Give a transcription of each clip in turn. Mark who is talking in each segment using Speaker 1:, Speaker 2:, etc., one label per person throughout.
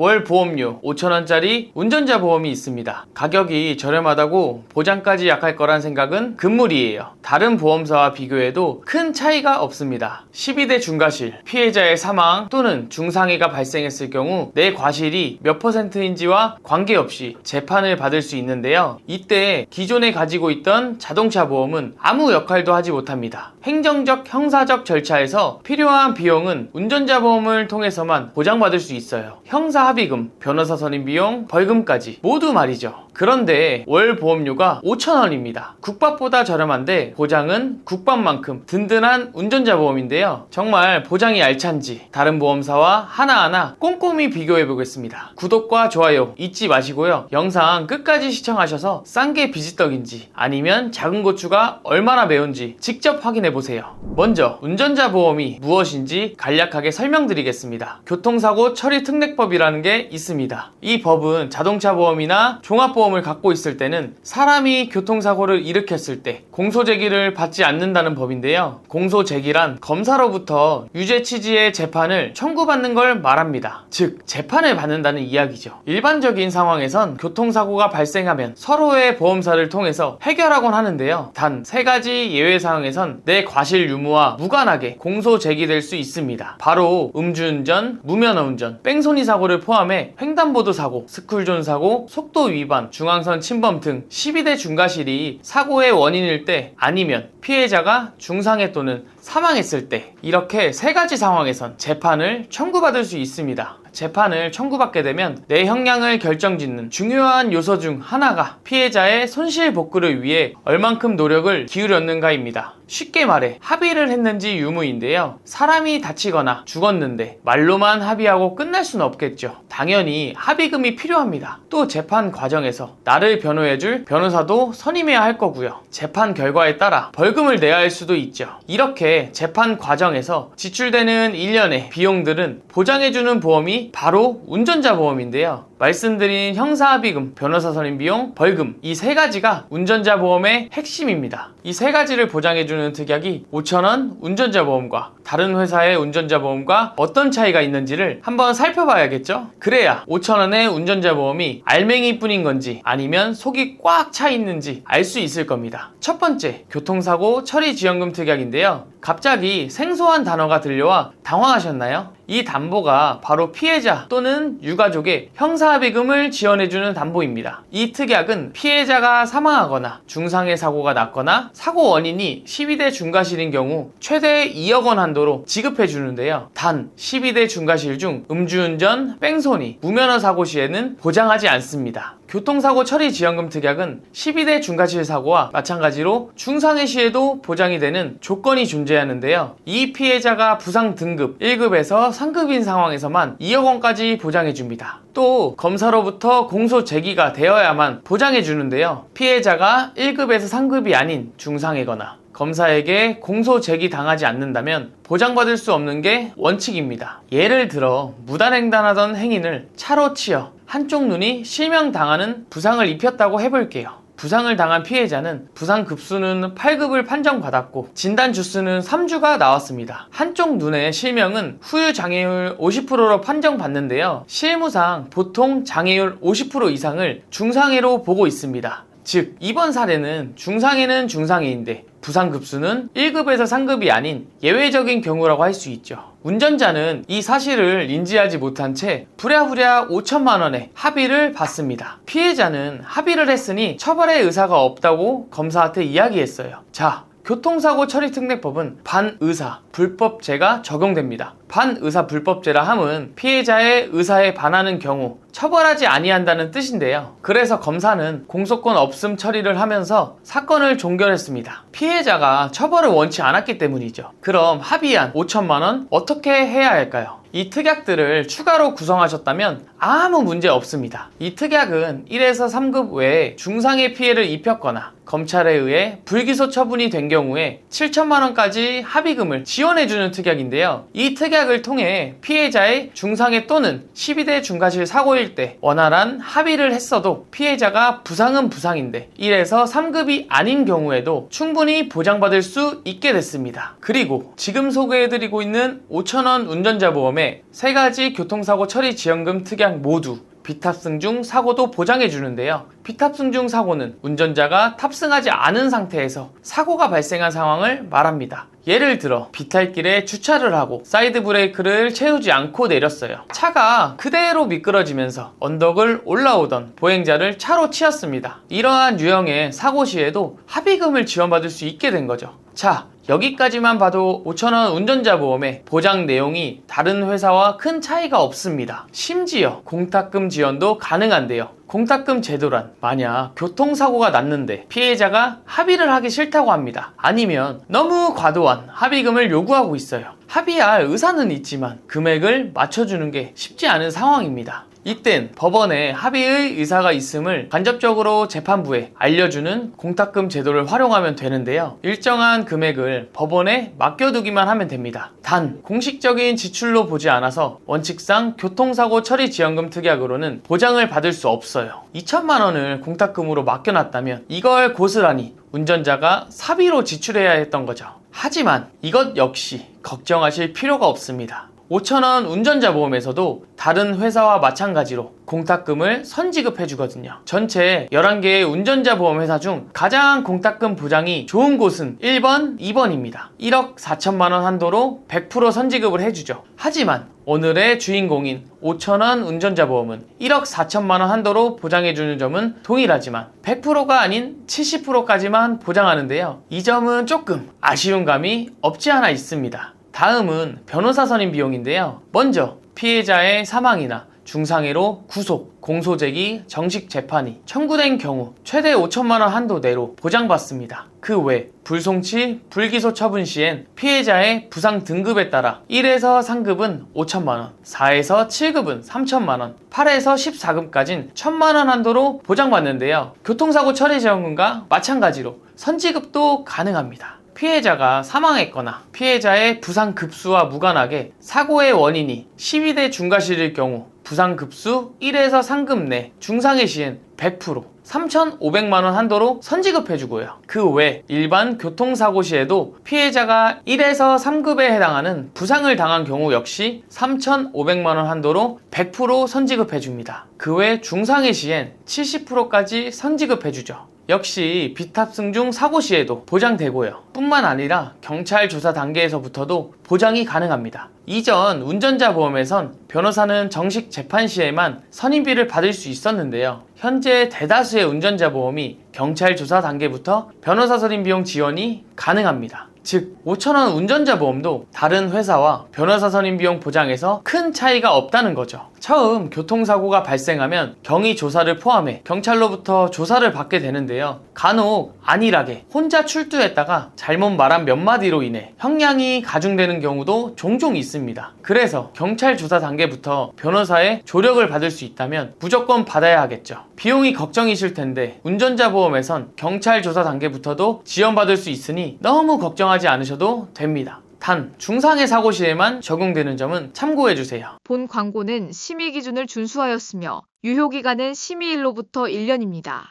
Speaker 1: 월 보험료 5천원짜리 운전자 보험이 있습니다. 가격이 저렴하다고 보장까지 약할 거란 생각은 금물이에요. 다른 보험사와 비교해도 큰 차이가 없습니다. 12대 중과실, 피해자의 사망 또는 중상해가 발생했을 경우 내 과실이 몇 퍼센트인지와 관계없이 재판을 받을 수 있는데요. 이때 기존에 가지고 있던 자동차 보험은 아무 역할도 하지 못합니다. 행정적, 형사적 절차에서 필요한 비용은 운전자 보험을 통해서만 보장받을 수 있어요. 형사 합의금, 변호사 선임 비용, 벌금까지 모두 말이죠. 그런데 월 보험료가 5,000원입니다. 국밥보다 저렴한데 보장은 국밥만큼 든든한 운전자 보험인데요. 정말 보장이 알찬지 다른 보험사와 하나하나 꼼꼼히 비교해 보겠습니다. 구독과 좋아요 잊지 마시고요. 영상 끝까지 시청하셔서 싼 게 비지떡인지 아니면 작은 고추가 얼마나 매운지 직접 확인해 보세요. 먼저 운전자 보험이 무엇인지 간략하게 설명드리겠습니다. 교통사고 처리 특례법이라는 게 있습니다. 이 법은 자동차 보험이나 종합보험 을 갖고 있을 때는 사람이 교통사고를 일으켰을 때 공소 제기를 받지 않는다는 법인데요. 공소 제기란 검사로부터 유죄 취지의 재판을 청구받는 걸 말합니다. 즉 재판을 받는다는 이야기죠. 일반적인 상황에선 교통사고가 발생하면 서로의 보험사를 통해서 해결하곤 하는데요. 단 세 가지 예외 상황에선 내 과실 유무와 무관하게 공소 제기될 수 있습니다. 바로 음주운전, 무면허 운전, 뺑소니 사고를 포함해 횡단보도 사고, 스쿨존 사고, 속도 위반, 중앙선 침범 등 12대 중과실이 사고의 원인일 때 아니면 피해자가 중상해 또는 사망했을 때 이렇게 세 가지 상황에선 재판을 청구받을 수 있습니다. 재판을 청구받게 되면 내 형량을 결정짓는 중요한 요소 중 하나가 피해자의 손실 복구를 위해 얼만큼 노력을 기울였는가입니다. 쉽게 말해 합의를 했는지 유무인데요. 사람이 다치거나 죽었는데 말로만 합의하고 끝날 수는 없겠죠. 당연히 합의금이 필요합니다. 또 재판 과정에서 나를 변호해줄 변호사도 선임해야 할 거고요. 재판 결과에 따라 벌금을 내야 할 수도 있죠. 이렇게 재판 과정에서 지출되는 일련의 비용들은 보장해주는 보험이 바로 운전자 보험인데요. 말씀드린 형사합의금, 변호사 선임 비용, 벌금 이 세 가지가 운전자 보험의 핵심입니다. 이 세 가지를 보장해주는 특약이 5,000원 운전자 보험과 다른 회사의 운전자 보험과 어떤 차이가 있는지를 한번 살펴봐야겠죠? 그래야 5,000원의 운전자 보험이 알맹이 뿐인 건지 아니면 속이 꽉 차 있는지 알 수 있을 겁니다. 첫 번째, 교통사고 처리 지원금 특약인데요. 갑자기 생소한 단어가 들려와 당황하셨나요? 이 담보가 바로 피해자 또는 유가족의 형사합의금을 지원해주는 담보입니다. 이 특약은 피해자가 사망하거나 중상해 사고가 났거나 사고 원인이 12대 중과실인 경우 최대 2억 원 한도로 지급해 주는데요. 단 12대 중과실 중 음주운전, 뺑소니, 무면허 사고 시에는 보장하지 않습니다. 교통사고 처리 지원금 특약은 12대 중과실 사고와 마찬가지로 중상해 시에도 보장이 되는 조건이 존재하는데요. 이 피해자가 부상 등급 1급에서 상급인 상황에서만 2억 원까지 보장해 줍니다. 또 검사로부터 공소 제기가 되어야만 보장해 주는데요. 피해자가 1급에서 상급이 아닌 중상이거나 검사에게 공소 제기 당하지 않는다면 보장받을 수 없는 게 원칙입니다. 예를 들어 무단횡단하던 행인을 차로 치어 한쪽 눈이 실명당하는 부상을 입혔다고 해볼게요. 부상을 당한 피해자는 부상 급수는 8급을 판정받았고 진단 주수는 3주가 나왔습니다. 한쪽 눈의 실명은 후유 장애율 50%로 판정받는데요. 실무상 보통 장애율 50% 이상을 중상해로 보고 있습니다. 즉 이번 사례는 중상해는 중상해인데 부상 급수는 1급에서 3급이 아닌 예외적인 경우라고 할 수 있죠. 운전자는 이 사실을 인지하지 못한 채 부랴부랴 5천만 원의 합의를 받습니다. 피해자는 합의를 했으니 처벌의 의사가 없다고 검사한테 이야기했어요. 자, 교통사고 처리 특례법은 반의사 불법죄가 적용됩니다. 반의사 불법죄라 함은 피해자의 의사에 반하는 경우 처벌하지 아니한다는 뜻인데요. 그래서 검사는 공소권 없음 처리를 하면서 사건을 종결했습니다. 피해자가 처벌을 원치 않았기 때문이죠. 그럼 합의한 5천만 원 어떻게 해야 할까요? 이 특약들을 추가로 구성하셨다면 아무 문제 없습니다. 이 특약은 1에서 3급 외에 중상의 피해를 입혔거나 검찰에 의해 불기소 처분이 된 경우에 7천만 원까지 합의금을 지원해주는 특약인데요. 이 특약을 통해 피해자의 중상해 또는 12대 중과실 사고일 때 원활한 합의를 했어도 피해자가 부상은 부상인데 1에서 3급이 아닌 경우에도 충분히 보장받을 수 있게 됐습니다. 그리고 지금 소개해드리고 있는 5천원 운전자 보험에 세 가지 교통사고 처리 지원금 특약 모두 비탑승 중 사고도 보장해 주는데요. 비탑승 중 사고는 운전자가 탑승하지 않은 상태에서 사고가 발생한 상황을 말합니다. 예를 들어 비탈길에 주차를 하고 사이드 브레이크를 채우지 않고 내렸어요. 차가 그대로 미끄러지면서 언덕을 올라오던 보행자를 차로 치었습니다. 이러한 유형의 사고 시에도 합의금을 지원받을 수 있게 된 거죠. 자, 여기까지만 봐도 5천원 운전자 보험의 보장 내용이 다른 회사와 큰 차이가 없습니다. 심지어 공탁금 지원도 가능한데요. 공탁금 제도란 만약 교통사고가 났는데 피해자가 합의를 하기 싫다고 합니다. 아니면 너무 과도한 합의금을 요구하고 있어요. 합의할 의사는 있지만 금액을 맞춰주는 게 쉽지 않은 상황입니다. 이땐 법원에 합의의 의사가 있음을 간접적으로 재판부에 알려주는 공탁금 제도를 활용하면 되는데요. 일정한 금액을 법원에 맡겨두기만 하면 됩니다. 단, 공식적인 지출로 보지 않아서 원칙상 교통사고 처리 지원금 특약으로는 보장을 받을 수 없어요. 2천만 원을 공탁금으로 맡겨놨다면 이걸 고스란히 운전자가 사비로 지출해야 했던 거죠. 하지만 이것 역시 걱정하실 필요가 없습니다. 5천원 운전자 보험에서도 다른 회사와 마찬가지로 공탁금을 선지급해 주거든요. 전체 11개의 운전자 보험 회사 중 가장 공탁금 보장이 좋은 곳은 1번, 2번입니다. 1억 4천만 원 한도로 100% 선지급을 해 주죠. 하지만 오늘의 주인공인 5천원 운전자 보험은 1억 4천만 원 한도로 보장해 주는 점은 동일하지만 100%가 아닌 70%까지만 보장하는데요. 이 점은 조금 아쉬운 감이 없지 않아 있습니다. 다음은 변호사 선임 비용인데요. 먼저 피해자의 사망이나 중상해로 구속, 공소제기, 정식 재판이 청구된 경우 최대 5천만 원 한도 내로 보장받습니다. 그 외 불송치, 불기소 처분 시엔 피해자의 부상 등급에 따라 1에서 3급은 5천만 원, 4에서 7급은 3천만 원, 8에서 14급까진 1천만 원 한도로 보장받는데요. 교통사고 처리 지원금과 마찬가지로 선지급도 가능합니다. 피해자가 사망했거나 피해자의 부상 급수와 무관하게 사고의 원인이 12대 중과실일 경우 부상 급수 1에서 3급 내 중상해 시엔 100% 3,500만 원 한도로 선지급해주고요. 그 외 일반 교통사고 시에도 피해자가 1에서 3급에 해당하는 부상을 당한 경우 역시 3,500만 원 한도로 100% 선지급해줍니다. 그 외 중상해 시엔 70%까지 선지급해주죠. 역시 비탑승 중 사고 시에도 보장되고요. 뿐만 아니라 경찰 조사 단계에서부터도 보장이 가능합니다. 이전 운전자 보험에선 변호사는 정식 재판 시에만 선임비를 받을 수 있었는데요. 현재 대다수의 운전자 보험이 경찰 조사 단계부터 변호사 선임 비용 지원이 가능합니다. 즉 5천원 운전자 보험도 다른 회사와 변호사 선임 비용 보장에서 큰 차이가 없다는 거죠. 처음 교통사고가 발생하면 경위 조사를 포함해 경찰로부터 조사를 받게 되는데요. 간혹 안일하게 혼자 출두했다가 잘못 말한 몇 마디로 인해 형량이 가중되는 경우도 종종 있습니다. 그래서 경찰 조사 단계부터 변호사의 조력을 받을 수 있다면 무조건 받아야 하겠죠. 비용이 걱정이실 텐데 운전자 보험에선 경찰 조사 단계부터도 지원받을 수 있으니 너무 걱정하지 않으셔도 됩니다. 단 중상해 사고 시에만 적용되는 점은 참고해 주세요.
Speaker 2: 본 광고는 심의 기준을 준수하였으며 유효 기간은 심의일로부터 1년입니다.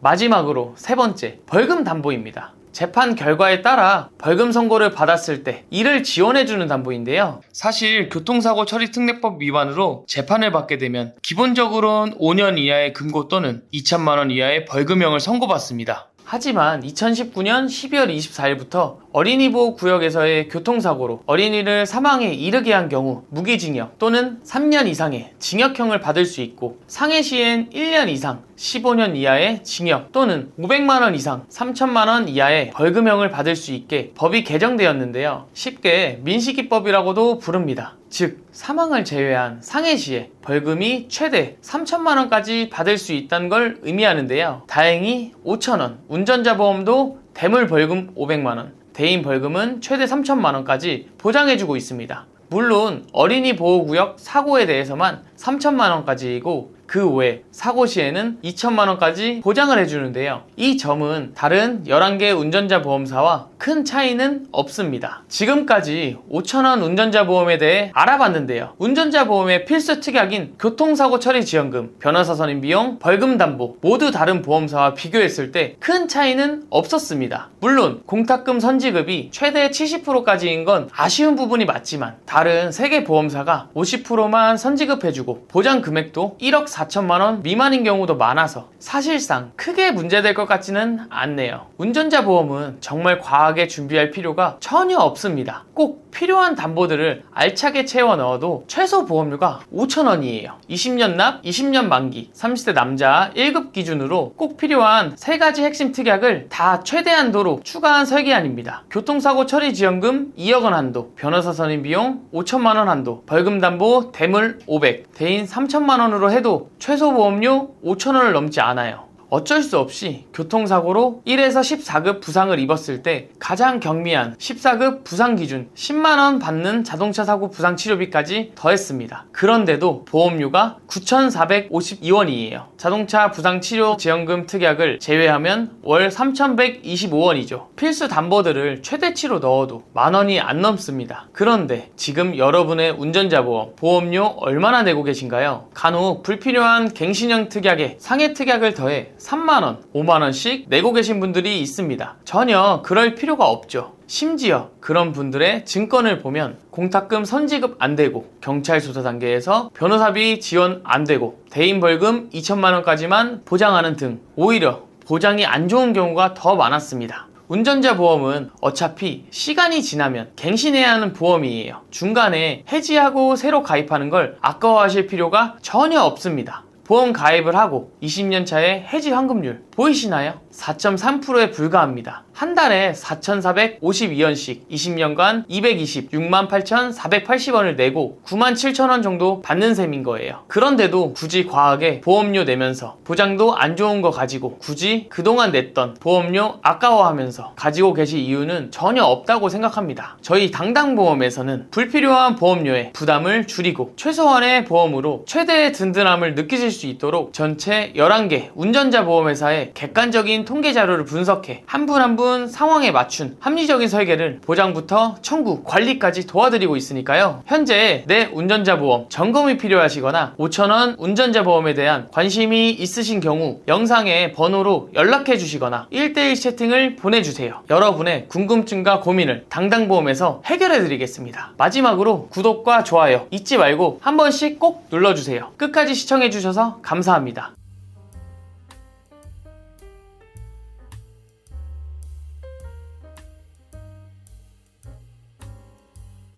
Speaker 1: 마지막으로 세 번째, 벌금 담보입니다. 재판 결과에 따라 벌금 선고를 받았을 때 이를 지원해주는 담보인데요. 사실 교통사고 처리 특례법 위반으로 재판을 받게 되면 기본적으로는 5년 이하의 금고 또는 2천만 원 이하의 벌금형을 선고받습니다. 하지만 2019년 12월 24일부터 어린이 보호 구역에서의 교통사고로 어린이를 사망에 이르게 한 경우 무기징역 또는 3년 이상의 징역형을 받을 수 있고 상해 시엔 1년 이상 15년 이하의 징역 또는 500만 원 이상 3천만 원 이하의 벌금형을 받을 수 있게 법이 개정되었는데요. 쉽게 민식이법이라고도 부릅니다. 즉 사망을 제외한 상해 시에 벌금이 최대 3천만 원까지 받을 수 있다는 걸 의미하는데요. 다행히 5천 원, 운전자 보험도 대물 벌금 500만 원, 대인 벌금은 최대 3천만 원까지 보장해주고 있습니다. 물론 어린이 보호구역 사고에 대해서만 3천만 원까지이고 그 외 사고 시에는 2천만 원까지 보장을 해주는데요. 이 점은 다른 11개 운전자 보험사와 큰 차이는 없습니다. 지금까지 5천 원 운전자 보험에 대해 알아봤는데요. 운전자 보험의 필수 특약인 교통사고 처리 지원금, 변호사 선임 비용, 벌금 담보 모두 다른 보험사와 비교했을 때 큰 차이는 없었습니다. 물론 공탁금 선지급이 최대 70%까지인 건 아쉬운 부분이 맞지만 다른 세계 보험사가 50%만 선지급해주고 보장 금액도 1억 4천만 원 미만인 경우도 많아서 사실상 크게 문제될 것 같지는 않네요. 운전자 보험은 정말 과하게 준비할 필요가 전혀 없습니다. 꼭 필요한 담보들을 알차게 채워 넣어도 최소 보험료가 5천 원이에요. 20년 납, 20년 만기, 30대 남자 1급 기준으로 꼭 필요한 세 가지 핵심 특약을 다 최대한도로 추가한 설계안입니다. 교통사고 처리 지원금 2억 원 한도, 변호사 선임 비용 5천만 원 한도, 벌금 담보 대물 500, 대인 3천만 원으로 해도 최소 보험료 5천 원을 넘지 않아요. 어쩔 수 없이 교통사고로 1에서 14급 부상을 입었을 때 가장 경미한 14급 부상 기준 10만원 받는 자동차 사고 부상 치료비까지 더했습니다. 그런데도 보험료가 9,452원이에요. 자동차 부상 치료 지원금 특약을 제외하면 월 3,125원이죠. 필수 담보들을 최대치로 넣어도 만원이 안 넘습니다. 그런데 지금 여러분의 운전자 보험, 보험료 얼마나 내고 계신가요? 간혹 불필요한 갱신형 특약에 상해 특약을 더해 3만원, 5만원씩 내고 계신 분들이 있습니다. 전혀 그럴 필요가 없죠. 심지어 그런 분들의 증권을 보면 공탁금 선지급 안 되고 경찰 수사 단계에서 변호사비 지원 안 되고 대인 벌금 2천만 원까지만 보장하는 등 오히려 보장이 안 좋은 경우가 더 많았습니다. 운전자 보험은 어차피 시간이 지나면 갱신해야 하는 보험이에요. 중간에 해지하고 새로 가입하는 걸 아까워하실 필요가 전혀 없습니다. 보험 가입을 하고 20년 차의 해지 환급률 보이시나요? 4.3%에 불과합니다. 한 달에 4,452원씩 20년간 220, 68,480원을 내고 97,000원 정도 받는 셈인 거예요. 그런데도 굳이 과하게 보험료 내면서 보장도 안 좋은 거 가지고 굳이 그동안 냈던 보험료 아까워하면서 가지고 계실 이유는 전혀 없다고 생각합니다. 저희 당당보험에서는 불필요한 보험료에 부담을 줄이고 최소한의 보험으로 최대의 든든함을 느끼실 수 있도록 전체 11개 운전자 보험회사의 객관적인 통계 자료를 분석해 한 분 한 분 상황에 맞춘 합리적인 설계를 보장부터 청구, 관리까지 도와드리고 있으니까요. 현재 내 운전자 보험 점검이 필요하시거나 5천원 운전자 보험에 대한 관심이 있으신 경우 영상에 번호로 연락해 주시거나 1대1 채팅을 보내주세요. 여러분의 궁금증과 고민을 당당보험에서 해결해 드리겠습니다. 마지막으로 구독과 좋아요 잊지 말고 한 번씩 꼭 눌러주세요. 끝까지 시청해 주셔서 감사합니다.